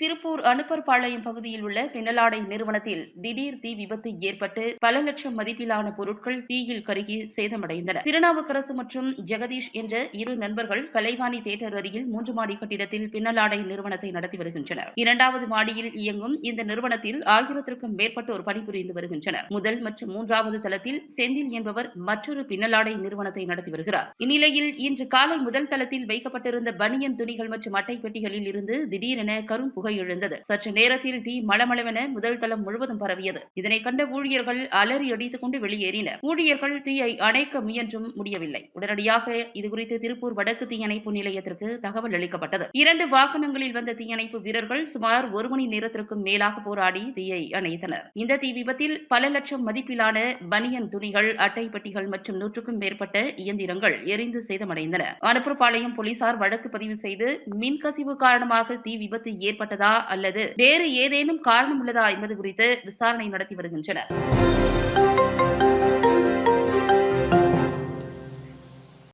திருப்பூர் அனுப்பர்பாளையம் பகுதியில் உள்ள பின்னலாடை நிறுவனத்தில் திடீர் தீ விபத்து ஏற்பட்டு பல லட்சம் மதிப்பிலான பொருட்கள் தீயில் கருகி சேதமடைந்தன. திருநாவுக்கரசு மற்றும் ஜெகதீஷ் என்ற இரு நண்பர்கள் கலைவாணி தேட்டர் அருகில் மூன்று மாடி கட்டிடத்தில் பின்னலாடை நிறுவனத்தை நடத்தி வருகின்றனர். இரண்டாவது மாடியில் இயங்கும் இந்த நிறுவனத்தில் ஆயிரத்திற்கும் மேற்பட்டோர் பணிபுரிந்து வருகின்றனர். முதல் மற்றும் மூன்றாவது தளத்தில் செந்தில் என்பவர் மற்றொரு பின்னலாடை நிறுவனத்தை நடத்தி வருகிறார். இந்நிலையில் இன்று காலை முதல் தளத்தில் வைக்கப்பட்டிருந்த பனியன் துணிகள் மற்றும் அட்டை பெட்டிகளில் இருந்து திடீரென கரும் புகை எழுந்தது சற்று நேரத்தில் தீ மளமளவென முதல் தளம் முழுவதும் பரவியது. இதனை கண்ட ஊழியர்கள் அலறி அடித்துக் கொண்டு வெளியேறினர். ஊழியர்கள் தீயை அணைக்க முயன்றும் முடியவில்லை. உடனடியாக இதுகுறித்து திருப்பூர் வடக்கு தீயணைப்பு நிலையத்திற்கு தகவல் அளிக்கப்பட்டது. இரண்டு வாகனங்களில் வந்த தீயணைப்பு வீரர்கள் சுமார் ஒரு மணி நேரத்திற்கும் மேலாக போராடி தீயை அணைத்தனர். இந்த தீ விபத்தில் பல லட்சம் மதிப்பிலான பனியன் துணிகள் அட்டை பெட்டிகள் மற்றும் நூற்றுக்கும் மேற்பட்ட இயந்திரங்கள் எரிந்து சேதமடைந்தன. அனுப்பூர்பாளையம் போலீசார் வழக்கு பதிவு செய்து மின்கசிவு காரணமாக தீ விபத்து ஏற்பட்ட ஏற்பட்டதா அல்லது வேறு ஏதேனும் காரணம் உள்ளதா என்பது குறித்து விசாரணை நடத்தி வருகின்றனர்.